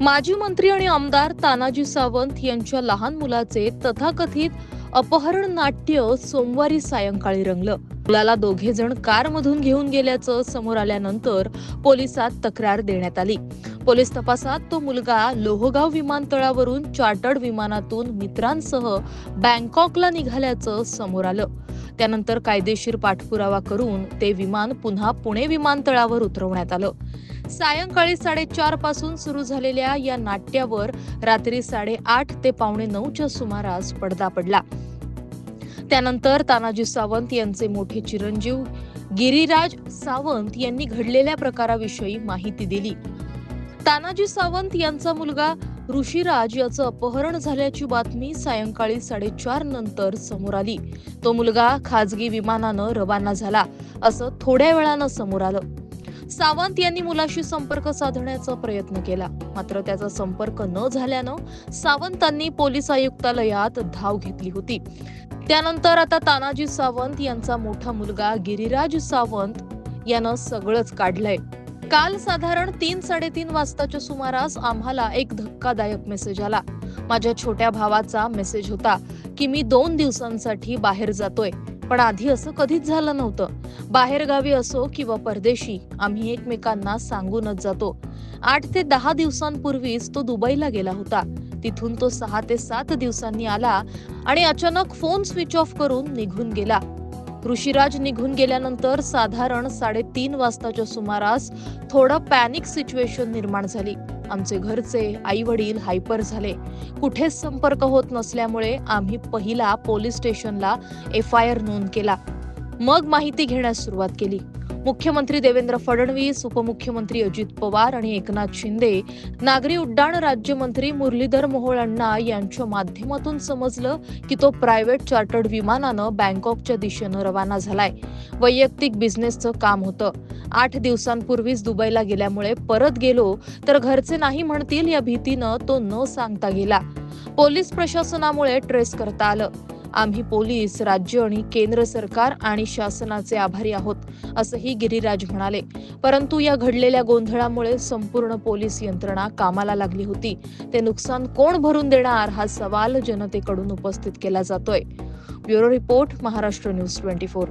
माजी मंत्री आणि आमदार तानाजी सावंत यांच्या लहान मुलाचे तथाकथित अपहरण नाट्य सोमवारी सायंकाळी रंगलं. मुलाला दोघे जण कारमधून घेऊन गेल्याचं समोर आल्यानंतर पोलिसात तक्रार देण्यात आली. पोलीस तपासात तो मुलगा लोहगाव विमानतळावरून चार्टर्ड विमानातून मित्रांसह बँकॉकला निघाल्याचं समोर आलं. त्यानंतर कायदेशीर पाठपुरावा करून ते विमान पुन्हा पुणे विमानतळावर उतरवण्यात आलं. सायंकाळी साडेचारपासून सुरू झालेल्या या नाट्यावर रात्री साडेआठ ते पावणे नऊच्या सुमारास पडदा पडला. त्यानंतर तानाजी सावंत यांचे मोठे चिरंजीव गिरिराज सावंत यांनी घडलेल्या प्रकाराविषयी माहिती दिली. तानाजी सावंत यांचा मुलगा ऋषीराज याचं अपहरण झाल्याची बातमी सायंकाळी साडेचार नंतर समोर आली. तो मुलगा खाजगी विमानानं रवाना झाला असं थोड्या वेळानं समोर आलं. सावंत यांनी मुलाशी संपर्क साधण्याचा प्रयत्न केला. मात्र त्याचा संपर्क न झाल्यानं सावंतांनी पोलीस आयुक्तालयात धाव घेतली होती. त्यानंतर आता तानाजी सावंत यांचा मोठा मुलगा गिरिराज सावंत यानं सगळंच काढलंय. काल साधारण तीन साडेतीन वाजताच्या सुमारास आम्हाला एक धक्कादायक मेसेज आला. माझ्या छोट्या भावाचा मेसेज होता की मी दोन दिवसांसाठी बाहेर जातोय. पण आधी असं कधीच झालं नव्हतं. बाहेरगावी असो किंवा परदेशी आम्ही एकमेकांना सांगूनच जातो. आठ ते दहा दिवसांपूर्वीच तो दुबईला गेला होता. तिथून तो सहा ते सात दिवसांनी आला आणि अचानक फोन स्विच ऑफ करून निघून गेला. ऋषीराज निघून गेल्यानंतर साधारण साडेतीन वाजताच्या सुमारास थोडं पॅनिक सिच्युएशन निर्माण झाली. आमचे घरचे आई वडील हायपर झाले. कुठेच संपर्क होत नसल्यामुळे आम्ही पहिला पोलीस स्टेशनला एफ आय आर नोंद केला. मग माहिती घेण्यास सुरुवात केली. मुख्यमंत्री देवेंद्र फडणवीस उपमुख्यमंत्री अजित पवार आणि एकनाथ शिंदे नागरी उड्डाण राज्यमंत्री मुरलीधर मोहोळ अण्णा यांच्या माध्यमातून समजलं की तो प्रायव्हेट चार्टर्ड विमानानं बँकॉकच्या दिशेनं रवाना झालाय. वैयक्तिक बिझनेसचं काम होतं. आठ दिवसांपूर्वीच दुबईला गेल्यामुळे परत गेलो तर घरचे नाही म्हणतील या भीतीनं तो न सांगता गेला. पोलीस प्रशासनामुळे ट्रेस करता आलं. आम्ही पोलीस राज्य आणि केंद्र सरकार आणि शासनाचे आभारी आहोत असंही गिरिराज म्हणाले. परंतु या घडलेल्या गोंधळामुळे संपूर्ण पोलीस यंत्रणा कामाला लागली होती. ते नुकसान कोण भरून देणार हा सवाल जनतेकडून उपस्थित केला जातोय. Bureau report Maharashtra news twenty four.